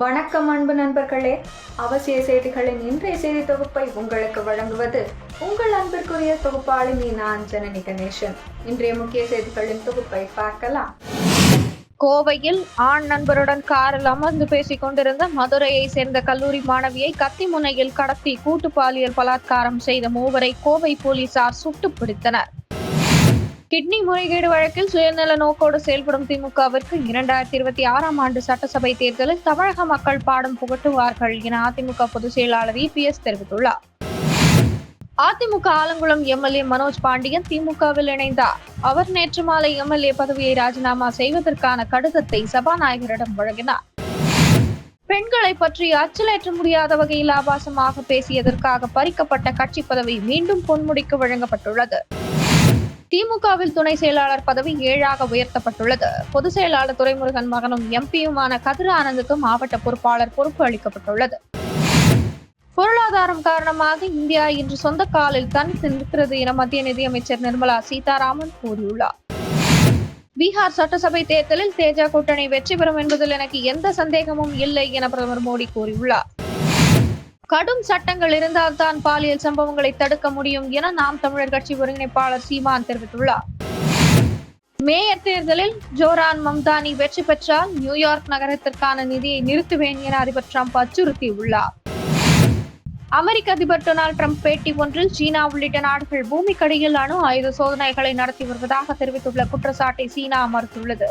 வணக்கம் அன்பு நண்பர்களே. அவசிய செய்திகளின் இன்றைய செய்தி தொகுப்பை உங்களுக்கு வழங்குவது உங்கள் அன்பிற்குரிய தொகுப்பாளினி நான் ஜனனி கணேசன். இன்றைய முக்கிய செய்திகளின் தொகுப்பை பார்க்கலாம். கோவையில் ஆண் நண்பருடன் காரில் அமர்ந்து பேசிக் கொண்டிருந்த மதுரையை சேர்ந்த கல்லூரி மாணவியை கத்தி முனையில் கடத்தி கூட்டு பாலியல் பலாத்காரம் செய்த மூவரை கோவை போலீசார் சுட்டு பிடித்தனர். கிட்னி முறைகேடு வழக்கில் சுயநல நோக்கோடு செயல்படும் திமுகவிற்கு இரண்டாயிரத்தி இருபத்தி ஆறாம் ஆண்டு சட்டசபை தேர்தலில் தமிழக மக்கள் பாடம் புகட்டுவார்கள் என அதிமுக பொதுச் செயலாளர் இபிஎஸ் தெரிவித்துள்ளார். அதிமுக ஆலங்குளம் எம்எல்ஏ மனோஜ் பாண்டியன் திமுகவில் இணைந்தார். அவர் நேற்று மாலை எம்எல்ஏ பதவியை ராஜினாமா செய்வதற்கான கடிதத்தை சபாநாயகரிடம் வழங்கினார். பெண்களை பற்றி அச்சலேற்ற முடியாத வகையில் ஆபாசமாக பேசியதற்காக பறிக்கப்பட்ட கட்சி பதவி மீண்டும் பொன்முடிக்கு வழங்கப்பட்டுள்ளது. திமுகவில் துணை செயலாளர் பதவி ஏழாக உயர்த்தப்பட்டுள்ளது. பொதுச் செயலாளர் துரைமுருகன் மகனும் எம்பியுமான கதிர ஆனந்துக்கு மாவட்ட பொறுப்பாளர் பொறுப்பு அளிக்கப்பட்டுள்ளது. பொருளாதாரம் காரணமாக இந்தியா இன்று சொந்த காலில் தனித்து நிற்கிறது என மத்திய நிதியமைச்சர் நிர்மலா சீதாராமன் கூறியுள்ளார். பீகார் சட்டசபை தேர்தலில் தேஜா கூட்டணி வெற்றி பெறும் என்பதில் எனக்கு எந்த சந்தேகமும் இல்லை என பிரதமர் மோடி கூறியுள்ளார். கடும் சட்டங்கள் இருந்தால்தான் பாலியல் சம்பவங்களை தடுக்க முடியும் என நாம் தமிழர் கட்சி ஒருங்கிணைப்பாளர் சீமான் தெரிவித்துள்ளார். மேயர் தேர்தலில் ஜோரான் மம்தானி வெற்றி பெற்றால் நியூயார்க் நகரத்திற்கான நிதியை நிறுத்துவேன் என அதிபர் ட்ரம்ப் அச்சுறுத்தியுள்ளார். அமெரிக்க அதிபர் டொனால்டு ட்ரம்ப் பேட்டி ஒன்றில் சீனா உள்ளிட்ட நாடுகள் பூமிக்கடியில் அணு ஆயுத சோதனைகளை நடத்தி வருவதாக தெரிவித்துள்ள குற்றச்சாட்டை சீனா மறுத்துள்ளது.